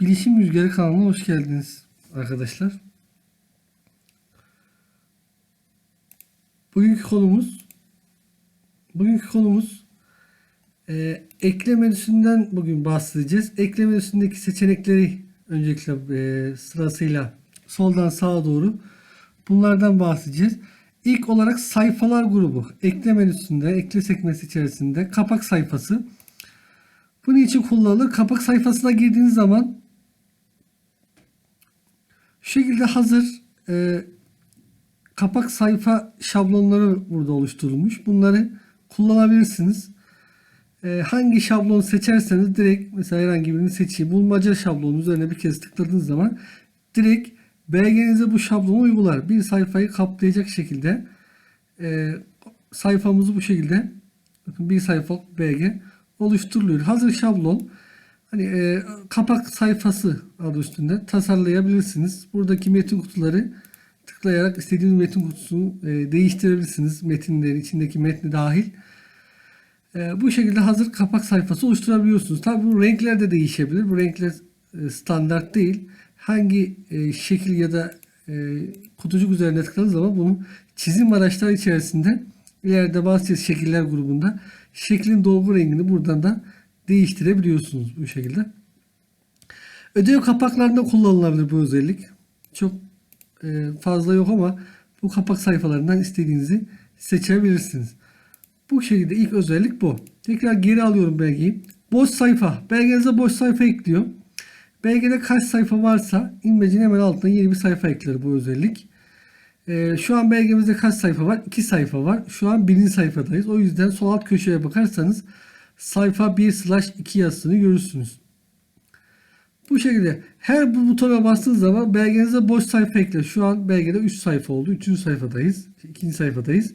Bilişim Rüzgarı kanalına hoş geldiniz arkadaşlar. Bugünkü konumuz bugünkü konumuz e, ekle menüsünden bugün bahsedeceğiz. Ekle menüsündeki seçenekleri öncelikle e, sırasıyla soldan sağa doğru bunlardan bahsedeceğiz. İlk olarak sayfalar grubu. Ekle menüsünde, ekle sekmesi içerisinde kapak sayfası. Bunun için kullanılır. Kapak sayfasına girdiğiniz zaman şekilde hazır e, kapak sayfa şablonları burada oluşturulmuş. Bunları kullanabilirsiniz. E, hangi şablonu seçerseniz direkt mesela herhangi birini seçeyim. Bulmaca şablonu üzerine bir kez tıkladığınız zaman direkt belgenize bu şablonu uygular. Bir sayfayı kaplayacak şekilde e, sayfamızı bu şekilde bakın bir sayfa BG oluşturuluyor. Hazır şablon hani e, kapak sayfası adı üstünde tasarlayabilirsiniz. Buradaki metin kutuları tıklayarak istediğiniz metin kutusunu e, değiştirebilirsiniz. Metinlerin içindeki metni dahil. E, bu şekilde hazır kapak sayfası oluşturabiliyorsunuz. Tabi bu renkler de değişebilir. Bu renkler e, standart değil. Hangi e, şekil ya da e, kutucuk üzerine tıkladığınız zaman bunun çizim araçları içerisinde ileride bahsedeceğiz şekiller grubunda şeklin dolgu rengini buradan da değiştirebiliyorsunuz bu şekilde. Ödev kapaklarında kullanılabilir bu özellik. Çok e, fazla yok ama bu kapak sayfalarından istediğinizi seçebilirsiniz. Bu şekilde ilk özellik bu. Tekrar geri alıyorum belgeyi. Boş sayfa. Belgenize boş sayfa ekliyor. Belgede kaç sayfa varsa imlecin hemen altına yeni bir sayfa ekler bu özellik. Ee, şu an belgemizde kaç sayfa var? 2 sayfa var. Şu an birinci sayfadayız. O yüzden sol alt köşeye bakarsanız sayfa 1 slash 2 yazısını görürsünüz. Bu şekilde her bu butona bastığınız zaman belgenize boş sayfa ekler. Şu an belgede 3 sayfa oldu. 3. sayfadayız. 2. sayfadayız.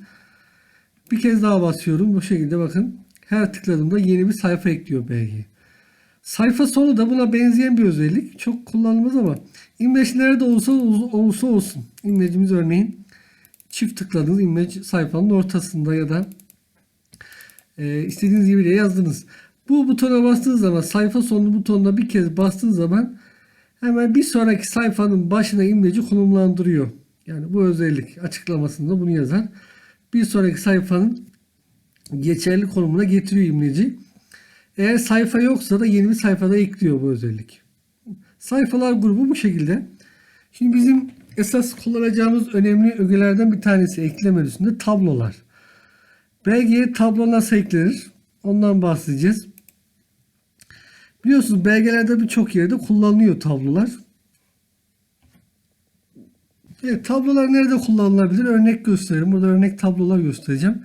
Bir kez daha basıyorum. Bu şekilde bakın. Her tıkladığımda yeni bir sayfa ekliyor belge. Sayfa sonu da buna benzeyen bir özellik. Çok kullanılmaz ama imleç nerede olsa olsa olsun. İmlecimiz örneğin çift tıkladığınız imleç sayfanın ortasında ya da e, istediğiniz gibi de yazdınız. Bu butona bastığınız zaman sayfa sonu butonuna bir kez bastığınız zaman hemen bir sonraki sayfanın başına imleci konumlandırıyor. Yani bu özellik açıklamasında bunu yazar. Bir sonraki sayfanın geçerli konumuna getiriyor imleci. Eğer sayfa yoksa da yeni bir sayfada ekliyor bu özellik. Sayfalar grubu bu şekilde. Şimdi bizim esas kullanacağımız önemli ögelerden bir tanesi ekleme menüsünde tablolar. Belgeye tablo nasıl eklenir? Ondan bahsedeceğiz. Biliyorsunuz belgelerde birçok yerde kullanılıyor tablolar. Evet, tablolar nerede kullanılabilir? Örnek göstereyim. Burada örnek tablolar göstereceğim.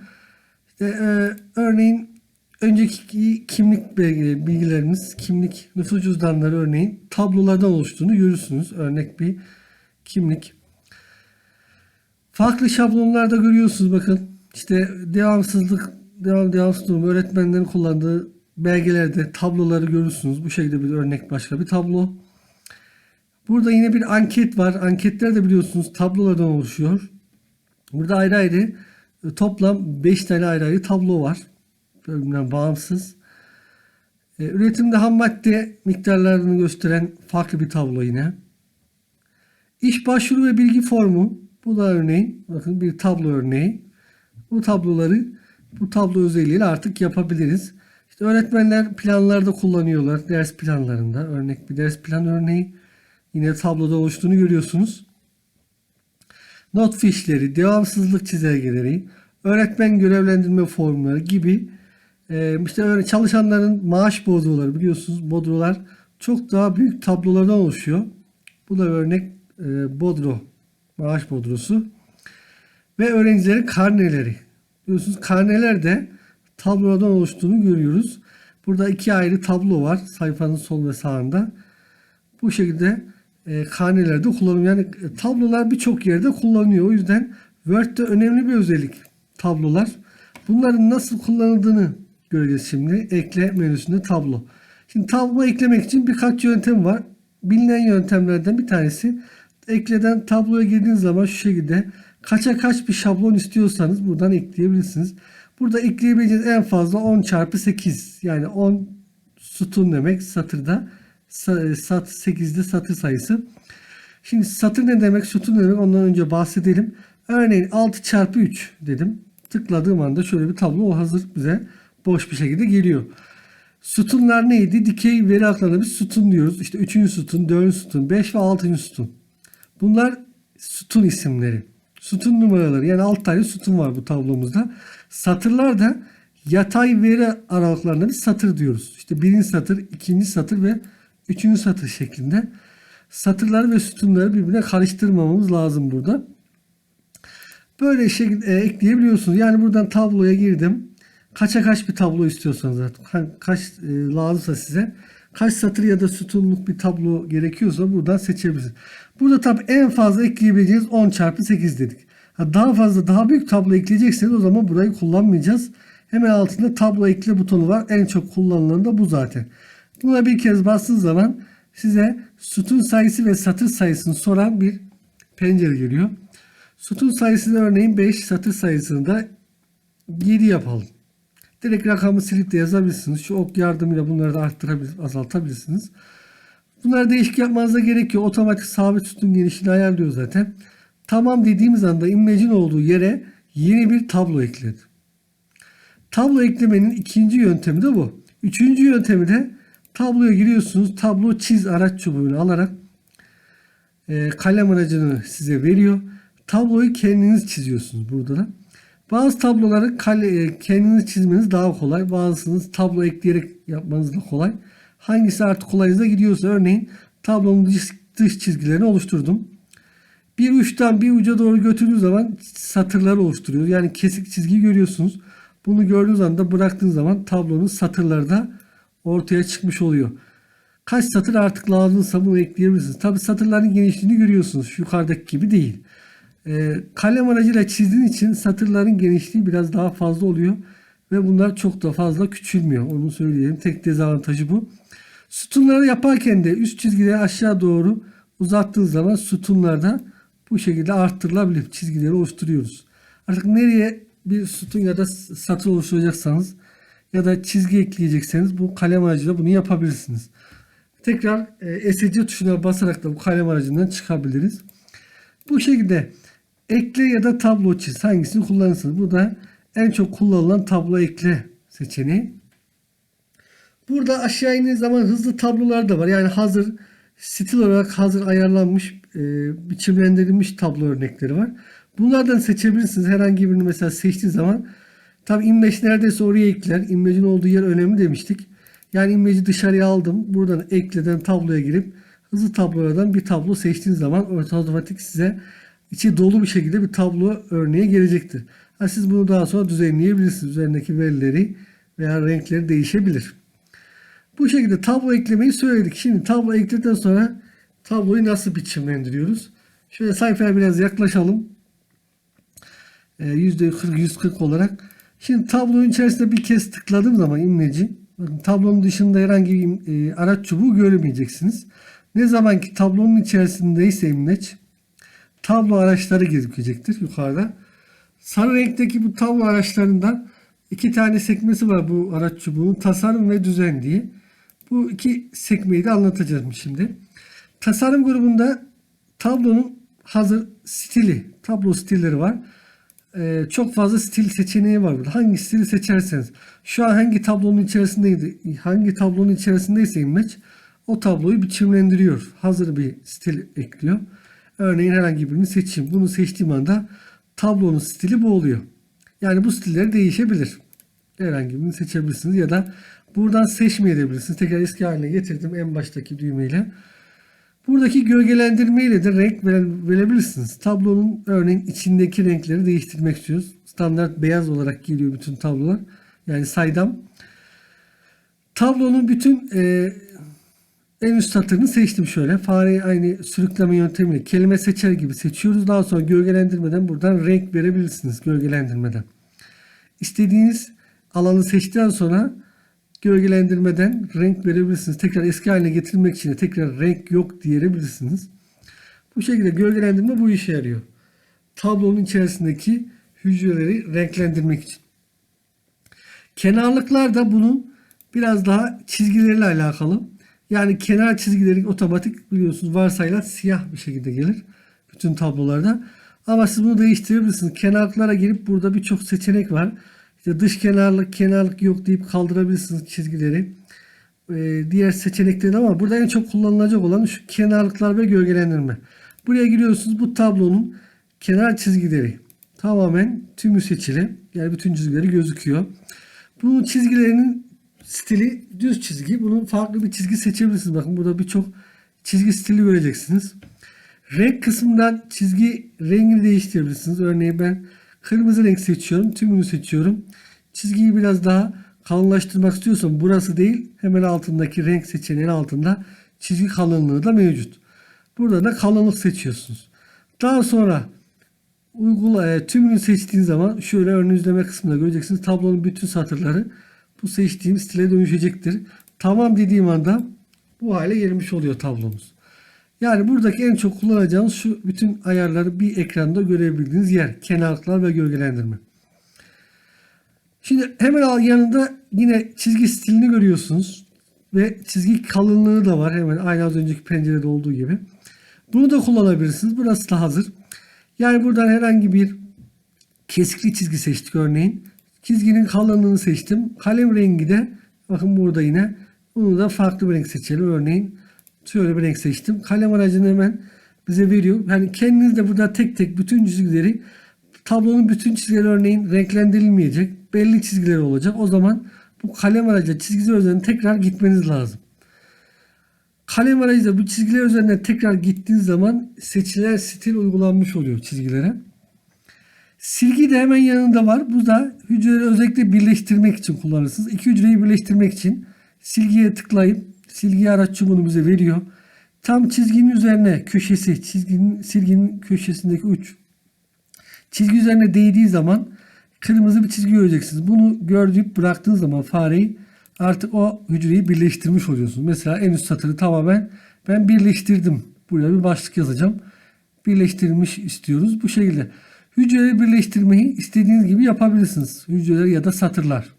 İşte, e, örneğin önceki kimlik bilgilerimiz, kimlik nüfus cüzdanları örneğin tablolardan oluştuğunu görürsünüz. Örnek bir kimlik. Farklı şablonlarda görüyorsunuz bakın. İşte devamsızlık, devam devamsız durum öğretmenlerin kullandığı belgelerde tabloları görürsünüz. Bu şekilde bir örnek başka bir tablo. Burada yine bir anket var. Anketler de biliyorsunuz tablolardan oluşuyor. Burada ayrı ayrı toplam 5 tane ayrı ayrı tablo var bölümden bağımsız. E, üretimde ham madde miktarlarını gösteren farklı bir tablo yine. İş başvuru ve bilgi formu. Bu da örneğin bakın bir tablo örneği. Bu tabloları bu tablo özelliğiyle artık yapabiliriz. İşte öğretmenler planlarda kullanıyorlar. Ders planlarında. Örnek bir ders plan örneği. Yine tabloda oluştuğunu görüyorsunuz. Not fişleri, devamsızlık çizelgeleri, öğretmen görevlendirme formları gibi ee, işte çalışanların maaş bodroları biliyorsunuz bodrolar çok daha büyük tablolardan oluşuyor. Bu da örnek e, bodro maaş bodrosu ve öğrencilerin karneleri. Biliyorsunuz karneler de tablolardan oluştuğunu görüyoruz. Burada iki ayrı tablo var sayfanın sol ve sağında. Bu şekilde e, karnelerde kullanılıyor. Yani e, tablolar birçok yerde kullanılıyor. O yüzden Word'de önemli bir özellik tablolar. Bunların nasıl kullanıldığını göreceğiz şimdi. Ekle menüsünde tablo. Şimdi tablo eklemek için birkaç yöntem var. Bilinen yöntemlerden bir tanesi ekleden tabloya girdiğiniz zaman şu şekilde kaça kaç bir şablon istiyorsanız buradan ekleyebilirsiniz. Burada ekleyebileceğiniz en fazla 10 çarpı 8 yani 10 sütun demek satırda sa- sat 8'de satır sayısı. Şimdi satır ne demek, sütun ne demek ondan önce bahsedelim. Örneğin 6 çarpı 3 dedim. Tıkladığım anda şöyle bir tablo hazır bize boş bir şekilde geliyor. Sütunlar neydi? Dikey veri aklarına biz sütun diyoruz. İşte 3. sütun, 4. sütun, 5 ve 6. sütun. Bunlar sütun isimleri. Sütun numaraları yani 6 tane sütun var bu tablomuzda. Satırlar da yatay veri aralıklarına biz satır diyoruz. İşte birinci satır, ikinci satır ve üçüncü satır şeklinde. Satırları ve sütunları birbirine karıştırmamamız lazım burada. Böyle şekilde ekleyebiliyorsunuz. Yani buradan tabloya girdim. Kaça kaç bir tablo istiyorsanız artık. ka- Kaç e, lazımsa size. Kaç satır ya da sütunluk bir tablo gerekiyorsa buradan seçebilirsiniz. Burada tabi en fazla ekleyebileceğiniz 10 çarpı 8 dedik. Ha, daha fazla daha büyük tablo ekleyecekseniz o zaman burayı kullanmayacağız. Hemen altında tablo ekle butonu var. En çok kullanılan da bu zaten. Buna bir kez bastığınız zaman size sütun sayısı ve satır sayısını soran bir pencere geliyor. Sütun sayısını örneğin 5, satır sayısını da 7 yapalım. Direkt rakamı silip de yazabilirsiniz. Şu ok yardımıyla bunları da arttırabilirsiniz, azaltabilirsiniz. Bunları değişik yapmanıza gerek yok. Otomatik sabit sütun genişliğini ayarlıyor zaten. Tamam dediğimiz anda imlecin olduğu yere yeni bir tablo ekledi. Tablo eklemenin ikinci yöntemi de bu. Üçüncü yöntemi de tabloya giriyorsunuz. Tablo çiz araç çubuğunu alarak e, kalem aracını size veriyor. Tabloyu kendiniz çiziyorsunuz burada da. Bazı tabloları kale, e, kendiniz çizmeniz daha kolay. Bazısını tablo ekleyerek yapmanız da kolay. Hangisi artık kolayınıza gidiyorsa örneğin tablonun dış, dış çizgilerini oluşturdum. Bir uçtan bir uca doğru götürdüğünüz zaman satırları oluşturuyor. Yani kesik çizgiyi görüyorsunuz. Bunu gördüğünüz anda bıraktığınız zaman tablonun satırları da ortaya çıkmış oluyor. Kaç satır artık lazımsa bunu ekleyebilirsiniz. Tabi satırların genişliğini görüyorsunuz. Yukarıdaki gibi değil. Ee, kalem aracıyla çizdiğin için satırların genişliği biraz daha fazla oluyor. Ve bunlar çok da fazla küçülmüyor. Onu söyleyeyim. Tek dezavantajı bu. Sütunları yaparken de üst çizgileri aşağı doğru uzattığınız zaman sütunlar da bu şekilde arttırılabilir. Çizgileri oluşturuyoruz. Artık nereye bir sütun ya da satır oluşturacaksanız ya da çizgi ekleyecekseniz bu kalem aracıyla bunu yapabilirsiniz. Tekrar e, ESC tuşuna basarak da bu kalem aracından çıkabiliriz. Bu şekilde ekle ya da tablo çiz hangisini kullanırsınız. Burada en çok kullanılan tablo ekle seçeneği. Burada aşağı indiğiniz zaman hızlı tablolar da var. Yani hazır stil olarak hazır ayarlanmış e, biçimlendirilmiş tablo örnekleri var. Bunlardan seçebilirsiniz. Herhangi birini mesela seçtiği zaman tabi imleç neredeyse oraya ekler. İmlecin olduğu yer önemli demiştik. Yani imleci dışarıya aldım. Buradan ekleden tabloya girip hızlı tablolardan bir tablo seçtiğiniz zaman otomatik size içi dolu bir şekilde bir tablo örneği gelecektir. Ha, siz bunu daha sonra düzenleyebilirsiniz. Üzerindeki verileri veya renkleri değişebilir. Bu şekilde tablo eklemeyi söyledik. Şimdi tablo ekledikten sonra tabloyu nasıl biçimlendiriyoruz? Şöyle sayfaya biraz yaklaşalım. Ee, %40 140 olarak. Şimdi tablonun içerisinde bir kez tıkladığım zaman imleci bakın tablonun dışında herhangi bir e, araç çubuğu göremeyeceksiniz. Ne zaman ki tablonun içerisindeyse imleç tablo araçları gözükecektir yukarıda. Sarı renkteki bu tablo araçlarından iki tane sekmesi var bu araç çubuğunun tasarım ve düzen diye. Bu iki sekmeyi de anlatacağım şimdi. Tasarım grubunda tablonun hazır stili, tablo stilleri var. Ee, çok fazla stil seçeneği var burada. Hangi stili seçerseniz. Şu an hangi tablonun içerisindeydi, hangi tablonun içerisindeyse imleç o tabloyu biçimlendiriyor. Hazır bir stil ekliyor. Örneğin herhangi birini seçeyim. Bunu seçtiğim anda tablonun stili bu oluyor. Yani bu stiller değişebilir. Herhangi birini seçebilirsiniz ya da buradan seçmeyebilirsiniz. Tekrar eski haline getirdim en baştaki düğmeyle. Buradaki gölgelendirme ile de renk vere- verebilirsiniz. Tablonun örneğin içindeki renkleri değiştirmek istiyoruz. Standart beyaz olarak geliyor bütün tablolar. Yani saydam. Tablonun bütün e, en üst satırını seçtim şöyle. Fareyi aynı sürükleme yöntemiyle kelime seçer gibi seçiyoruz. Daha sonra gölgelendirmeden buradan renk verebilirsiniz gölgelendirmeden. İstediğiniz alanı seçtikten sonra gölgelendirmeden renk verebilirsiniz. Tekrar eski haline getirmek için de tekrar renk yok diyebilirsiniz. Bu şekilde gölgelendirme bu işe yarıyor. Tablonun içerisindeki hücreleri renklendirmek için. Kenarlıklar da bunun biraz daha çizgileriyle alakalı. Yani kenar çizgileri otomatik biliyorsunuz varsayılan siyah bir şekilde gelir. Bütün tablolarda. Ama siz bunu değiştirebilirsiniz. Kenarlıklara girip burada birçok seçenek var. İşte dış kenarlık, kenarlık yok deyip kaldırabilirsiniz çizgileri. Ee, diğer seçenekleri ama burada en çok kullanılacak olan şu kenarlıklar ve gölgelendirme. Buraya giriyorsunuz. Bu tablonun kenar çizgileri tamamen tümü seçili. Yani bütün çizgileri gözüküyor. Bunun çizgilerinin stili düz çizgi. Bunun farklı bir çizgi seçebilirsiniz. Bakın burada birçok çizgi stili göreceksiniz. Renk kısmından çizgi rengini değiştirebilirsiniz. Örneğin ben kırmızı renk seçiyorum. Tümünü seçiyorum. Çizgiyi biraz daha kalınlaştırmak istiyorsam burası değil hemen altındaki renk seçeneğinin altında çizgi kalınlığı da mevcut. Burada da kalınlık seçiyorsunuz. Daha sonra uygula e, tümünü seçtiğiniz zaman şöyle ön izleme kısmında göreceksiniz. Tablonun bütün satırları bu seçtiğim stile dönüşecektir. Tamam dediğim anda bu hale gelmiş oluyor tablomuz. Yani buradaki en çok kullanacağınız şu bütün ayarları bir ekranda görebildiğiniz yer. Kenarlıklar ve gölgelendirme. Şimdi hemen yanında yine çizgi stilini görüyorsunuz. Ve çizgi kalınlığı da var. Hemen aynı az önceki pencerede olduğu gibi. Bunu da kullanabilirsiniz. Burası da hazır. Yani buradan herhangi bir kesikli çizgi seçtik örneğin. Çizginin kalınlığını seçtim. Kalem rengi de bakın burada yine. Bunu da farklı bir renk seçelim. Örneğin şöyle bir renk seçtim. Kalem aracını hemen bize veriyor. Yani kendiniz de burada tek tek bütün çizgileri tablonun bütün çizgileri örneğin renklendirilmeyecek. Belli çizgileri olacak. O zaman bu kalem aracı çizgiler üzerine tekrar gitmeniz lazım. Kalem aracıyla bu çizgiler üzerine tekrar gittiğiniz zaman seçilen stil uygulanmış oluyor çizgilere. Silgi de hemen yanında var. Bu da hücreleri özellikle birleştirmek için kullanırsınız. İki hücreyi birleştirmek için silgiye tıklayıp silgi araç çubuğunu bize veriyor. Tam çizginin üzerine köşesi, çizginin silginin köşesindeki uç çizgi üzerine değdiği zaman kırmızı bir çizgi göreceksiniz. Bunu gördüğünüz bıraktığınız zaman fareyi artık o hücreyi birleştirmiş oluyorsunuz. Mesela en üst satırı tamamen ben birleştirdim. Buraya bir başlık yazacağım. Birleştirilmiş istiyoruz. Bu şekilde. Hücreleri birleştirmeyi istediğiniz gibi yapabilirsiniz. Hücreler ya da satırlar.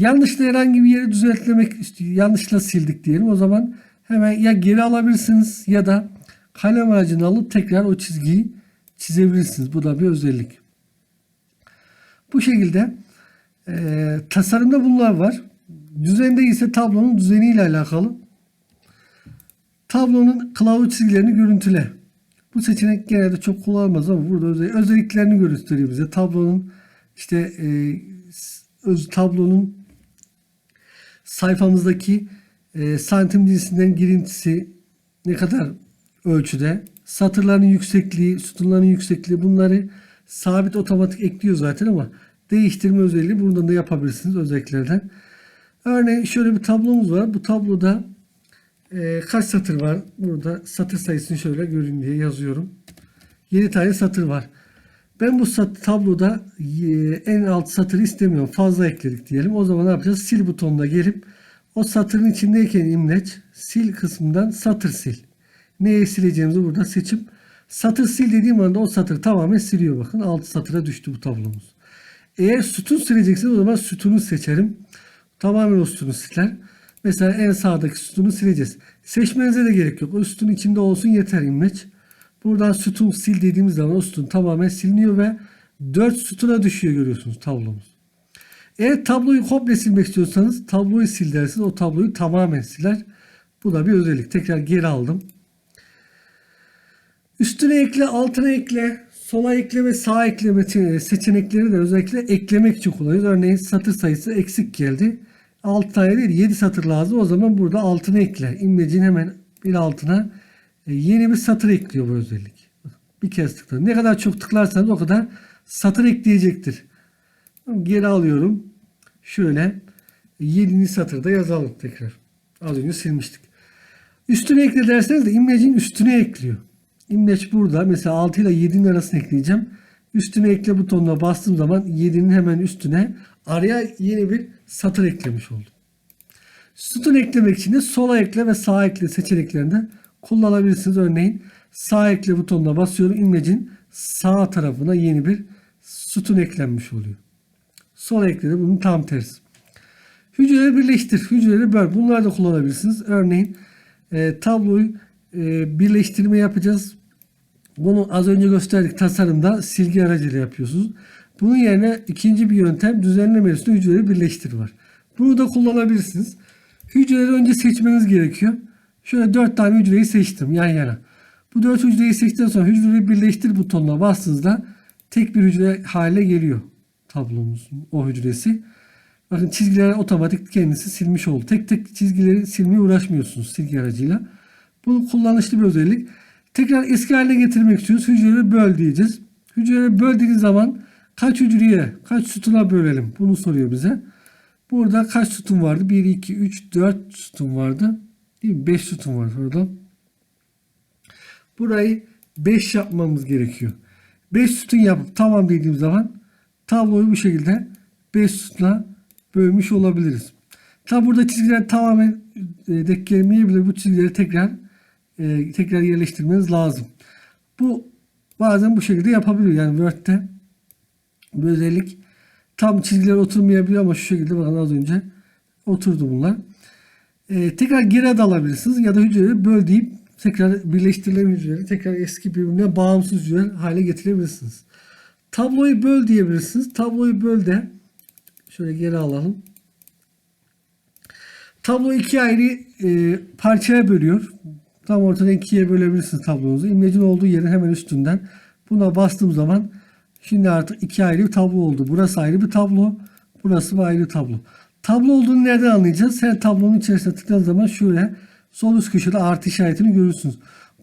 Yanlışla herhangi bir yeri düzeltmek istiyor. Yanlışla sildik diyelim. O zaman hemen ya geri alabilirsiniz ya da kalem aracını alıp tekrar o çizgiyi çizebilirsiniz. Bu da bir özellik. Bu şekilde e, tasarımda bunlar var. Düzende ise tablonun düzeniyle alakalı. Tablonun kılavuz çizgilerini görüntüle. Bu seçenek genelde çok kullanılmaz ama burada özel, özelliklerini gösteriyor bize. Tablonun işte e, öz, tablonun sayfamızdaki e, santim cinsinden girintisi ne kadar ölçüde, satırların yüksekliği, sütunların yüksekliği bunları sabit otomatik ekliyor zaten ama değiştirme özelliği buradan da yapabilirsiniz özelliklerden. Örneğin şöyle bir tablomuz var. Bu tabloda e, kaç satır var? Burada satır sayısını şöyle görün diye yazıyorum. 7 tane satır var. Ben bu sat, tabloda e, en alt satırı istemiyorum. Fazla ekledik diyelim. O zaman ne yapacağız? Sil butonuna gelip o satırın içindeyken imleç sil kısmından satır sil. Neye sileceğimizi burada seçip satır sil dediğim anda o satır tamamen siliyor. Bakın alt satıra düştü bu tablomuz. Eğer sütun silecekseniz o zaman sütunu seçerim. Tamamen o sütunu siler. Mesela en sağdaki sütunu sileceğiz. Seçmenize de gerek yok. O sütun içinde olsun yeter imleç. Buradan sütun sil dediğimiz zaman o sütun tamamen siliniyor ve 4 sütuna düşüyor görüyorsunuz tablomuz. Eğer tabloyu komple silmek istiyorsanız tabloyu sil dersiniz. O tabloyu tamamen siler. Bu da bir özellik. Tekrar geri aldım. Üstüne ekle, altına ekle, sola ekle ve sağ ekleme seçenekleri de özellikle eklemek için kullanıyoruz. Örneğin satır sayısı eksik geldi. 6 tane değil 7 satır lazım. O zaman burada altına ekle. İmlecin hemen bir altına yeni bir satır ekliyor bu özellik. Bir kez tıkla. Ne kadar çok tıklarsanız o kadar satır ekleyecektir. Geri alıyorum. Şöyle 7. satırda yazalım tekrar. Az önce silmiştik. Üstüne ekle derseniz de imlecin üstüne ekliyor. İmleç burada. Mesela 6 ile 7'nin arasını ekleyeceğim. Üstüne ekle butonuna bastığım zaman 7'nin hemen üstüne araya yeni bir satır eklemiş oldum. Sütun eklemek için de sola ekle ve sağ ekle seçeneklerinden kullanabilirsiniz. Örneğin sağ ekle butonuna basıyorum. İmlecin sağ tarafına yeni bir sütun eklenmiş oluyor. Sol ekle de bunun tam tersi. Hücreleri birleştir, hücreleri böl. Bunları da kullanabilirsiniz. Örneğin e, tabloyu e, birleştirme yapacağız. Bunu az önce gösterdik tasarımda silgi aracıyla yapıyorsunuz. Bunun yerine ikinci bir yöntem düzenleme üstü hücreleri birleştir var. Bunu da kullanabilirsiniz. Hücreleri önce seçmeniz gerekiyor. Şöyle 4 tane hücreyi seçtim yan yana. Bu 4 hücreyi seçtikten sonra hücreleri birleştir butonuna bastığınızda tek bir hücre hale geliyor tablomuzun o hücresi. Bakın çizgiler otomatik kendisi silmiş oldu. Tek tek çizgileri silmeye uğraşmıyorsunuz silgi aracıyla. Bu kullanışlı bir özellik. Tekrar eski haline getirmek istiyoruz. Hücreleri böl diyeceğiz. Hücreleri böldüğünüz zaman kaç hücreye, kaç sütuna bölelim? Bunu soruyor bize. Burada kaç sütun vardı? 1, 2, 3, 4 sütun vardı. Değil mi? 5 sütun var orada. Burayı 5 yapmamız gerekiyor. 5 sütun yapıp tamam dediğim zaman tabloyu bu şekilde 5 sütuna bölmüş olabiliriz. Tabi burada çizgiler tamamen e, denk gelmeyebilir. Bu çizgileri tekrar e, tekrar yerleştirmeniz lazım. Bu bazen bu şekilde yapabiliyor. Yani Word'de bu özellik tam çizgiler oturmayabiliyor ama şu şekilde bakın az önce oturdu bunlar. E, tekrar geri adı alabilirsiniz ya da hücreleri böl deyip tekrar birleştirilen hücreleri tekrar eski birbirine bağımsız hücreler hale getirebilirsiniz. Tabloyu böl diyebilirsiniz. Tabloyu böl de şöyle geri alalım. Tablo iki ayrı e, parçaya bölüyor. Tam ortadan ikiye bölebilirsiniz tablonuzu. İmlecin olduğu yerin hemen üstünden. Buna bastığım zaman şimdi artık iki ayrı bir tablo oldu. Burası ayrı bir tablo. Burası bir ayrı tablo. Tablo olduğunu nereden anlayacağız? Her tablonun içerisine tıkladığınız zaman şöyle sol üst köşede artı işaretini görürsünüz.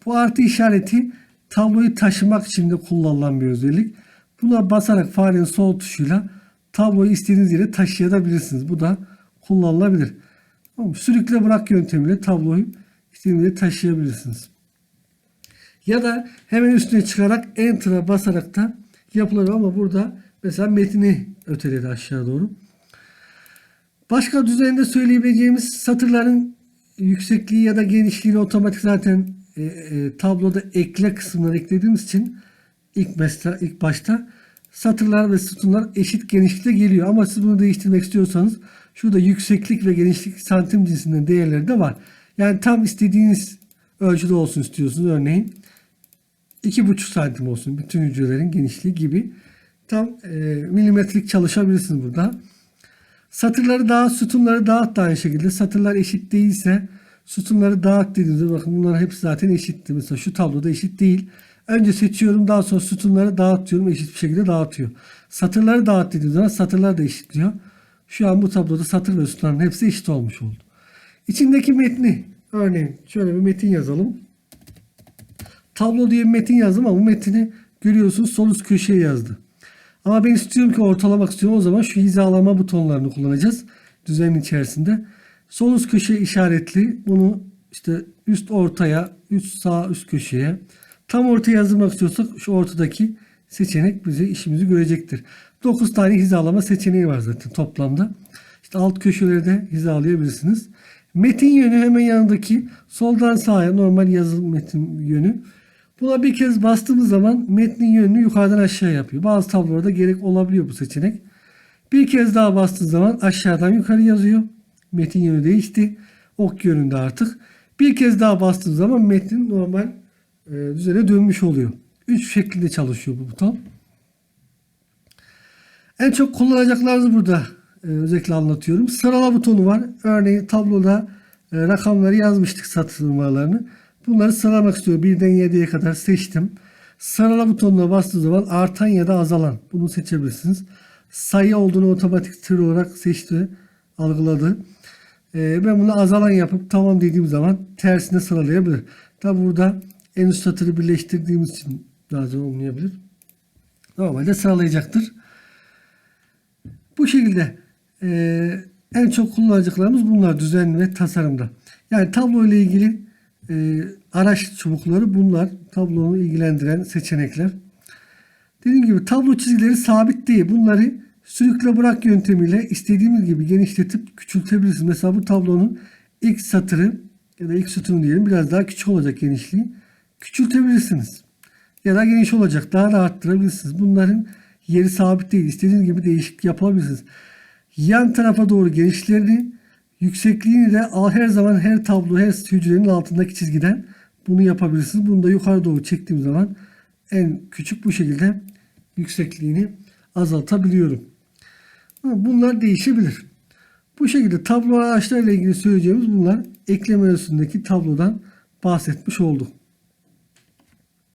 Bu artı işareti tabloyu taşımak için de kullanılan bir özellik. Buna basarak farenin sol tuşuyla tabloyu istediğiniz yere taşıyabilirsiniz. Bu da kullanılabilir. Tamam, Sürükle bırak yöntemiyle tabloyu istediğiniz yere taşıyabilirsiniz. Ya da hemen üstüne çıkarak Enter'a basarak da yapılır ama burada mesela metni öteledi aşağı doğru. Başka düzeninde söyleyebileceğimiz satırların yüksekliği ya da genişliğini otomatik zaten e, e, tabloda ekle kısmından eklediğimiz için ilk mesela ilk başta satırlar ve sütunlar eşit genişlikte geliyor. Ama siz bunu değiştirmek istiyorsanız şurada yükseklik ve genişlik santim cinsinden değerleri de var. Yani tam istediğiniz ölçüde olsun istiyorsunuz. Örneğin 2,5 santim olsun bütün hücrelerin genişliği gibi tam e, milimetrik çalışabilirsiniz burada. Satırları dağıt, sütunları dağıt da aynı şekilde. Satırlar eşit değilse sütunları dağıt dediğimizde bakın bunlar hepsi zaten eşitti. Mesela şu tabloda eşit değil. Önce seçiyorum daha sonra sütunları dağıtıyorum eşit bir şekilde dağıtıyor. Satırları dağıt dediğim zaman satırlar da eşitliyor. Şu an bu tabloda satır ve sütunların hepsi eşit olmuş oldu. İçindeki metni örneğin şöyle bir metin yazalım. Tablo diye bir metin yazdım ama bu metini görüyorsunuz sol üst köşeye yazdı. Ama ben istiyorum ki ortalamak istiyorum. O zaman şu hizalama butonlarını kullanacağız. Düzenin içerisinde. Sol üst köşe işaretli. Bunu işte üst ortaya, üst sağ üst köşeye. Tam ortaya yazdırmak istiyorsak şu ortadaki seçenek bize işimizi görecektir. 9 tane hizalama seçeneği var zaten toplamda. İşte alt köşeleri de hizalayabilirsiniz. Metin yönü hemen yanındaki soldan sağa normal yazı metin yönü. Buna bir kez bastığımız zaman metnin yönünü yukarıdan aşağı yapıyor. Bazı tablolarda gerek olabiliyor bu seçenek. Bir kez daha bastığınız zaman aşağıdan yukarı yazıyor. Metin yönü değişti. Ok yönünde artık. Bir kez daha bastığınız zaman metin normal e, düzene dönmüş oluyor. Üç şeklinde çalışıyor bu buton. En çok kullanacaklarınızı burada e, özellikle anlatıyorum. Sırala butonu var. Örneğin tabloda e, rakamları yazmıştık satır numaralarını. Bunları sıralamak istiyorum. Birden 7'ye kadar seçtim. Sırala butonuna bastığım zaman artan ya da azalan. Bunu seçebilirsiniz. Sayı olduğunu otomatik tır olarak seçti. Algıladı. Ee, ben bunu azalan yapıp tamam dediğim zaman tersine sıralayabilir. Tabi burada en üst satırı birleştirdiğimiz için bazen olmayabilir. Normalde sıralayacaktır. Bu şekilde e, en çok kullanacaklarımız bunlar düzen ve tasarımda. Yani tablo ile ilgili e, araç çubukları bunlar. Tablonu ilgilendiren seçenekler. Dediğim gibi tablo çizgileri sabit değil. Bunları sürükle bırak yöntemiyle istediğimiz gibi genişletip küçültebilirsiniz. Mesela bu tablonun ilk satırı ya da ilk sütunu diyelim biraz daha küçük olacak genişliği. Küçültebilirsiniz. Ya da geniş olacak. Daha da arttırabilirsiniz. Bunların yeri sabit değil. İstediğiniz gibi değişik yapabilirsiniz. yan tarafa doğru genişlerini, yüksekliğini de al her zaman her tablo her hücrenin altındaki çizgiden bunu yapabilirsiniz. Bunu da yukarı doğru çektiğim zaman en küçük bu şekilde yüksekliğini azaltabiliyorum. Bunlar değişebilir. Bu şekilde tablo araçlarıyla ilgili söyleyeceğimiz bunlar. Ekleme üstündeki tablodan bahsetmiş olduk.